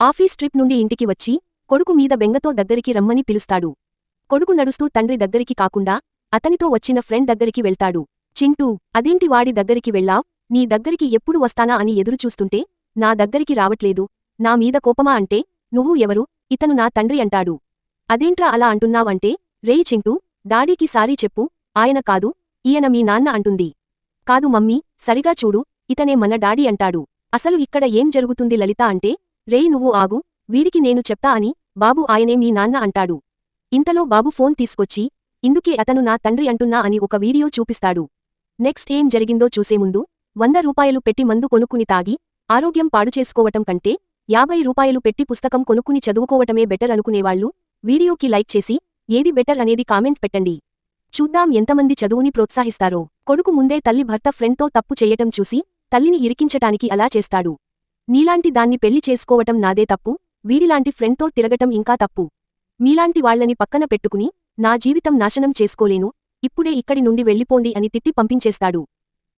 Office trip నుండి ఇంటికి వచ్చి కొడుకు మీద బెంగతో దగ్గరికి రమ్మని పిలుస్తాడు. కొడుకు నడుస్తూ తండ్రి దగ్గరికి కాకుండా అతనితో వచ్చిన ఫ్రెండ్ దగ్గరికి వెళ్తాడు. చింటూ అదేంటి వాడి దగ్గరికి వెళ్ళావ్? నీ దగ్గరికి ఎప్పుడు వస్తానా అని ఎదురుచూస్తుంటే నా దగ్గరికి రావట్లేదు. నా మీద కోపమా అంటే నువ్వు ఎవరు? ఇతను నా తండ్రి అంటాడు. అదేంట్రా అలా అంటున్నావంటే రేయ్ చింటూ డాడీకి సారీ చెప్పు ఆయన కాదు ఈయన మీ నాన్న అంటుంది. కాదు మమ్మీ సరిగా చూడు ఇతనే మన డాడీ అంటాడు. అసలు ఇక్కడ ఏం జరుగుతుంది లలిత అంటే రే నువ్వు ఆగు వీడికి నేను చెప్తా అని బాబు ఆయనే మీ నాన్న అంటాడు. ఇంతలో బాబు ఫోన్ తీసుకొచ్చి ఇందుకే అతను నా తండ్రి అంటున్నా అని ఒక వీడియో చూపిస్తాడు. నెక్స్ట్ ఏం జరిగిందో చూసే ముందు వంద రూపాయలు పెట్టి మందు కొనుక్కుని తాగి ఆరోగ్యం పాడుచేసుకోవటం కంటే యాభై రూపాయలు పెట్టి పుస్తకం కొనుక్కుని చదువుకోవటమే బెటర్ అనుకునేవాళ్ళు వీడియోకి లైక్ చేసి ఏది బెటర్ అనేది కామెంట్ పెట్టండి. చూద్దాం ఎంతమంది చదువుని ప్రోత్సహిస్తారో. కొడుకు ముందే తల్లి భర్త ఫ్రెండ్తో తప్పు చేయటం చూసి తల్లిని ఇరికించటానికి అలా చేస్తాడు. నీలాంటి దాన్ని పెళ్ళి చేసుకోవటం నాదే తప్పు వీడిలాంటి ఫ్రెండ్తో తిరగటం ఇంకా తప్పు. మీలాంటి వాళ్ళని పక్కన పెట్టుకుని నా జీవితం నాశనం చేసుకోలేను ఇప్పుడే ఇక్కడి నుండి వెళ్ళిపోండి అని తిట్టి పంపించేస్తాడు.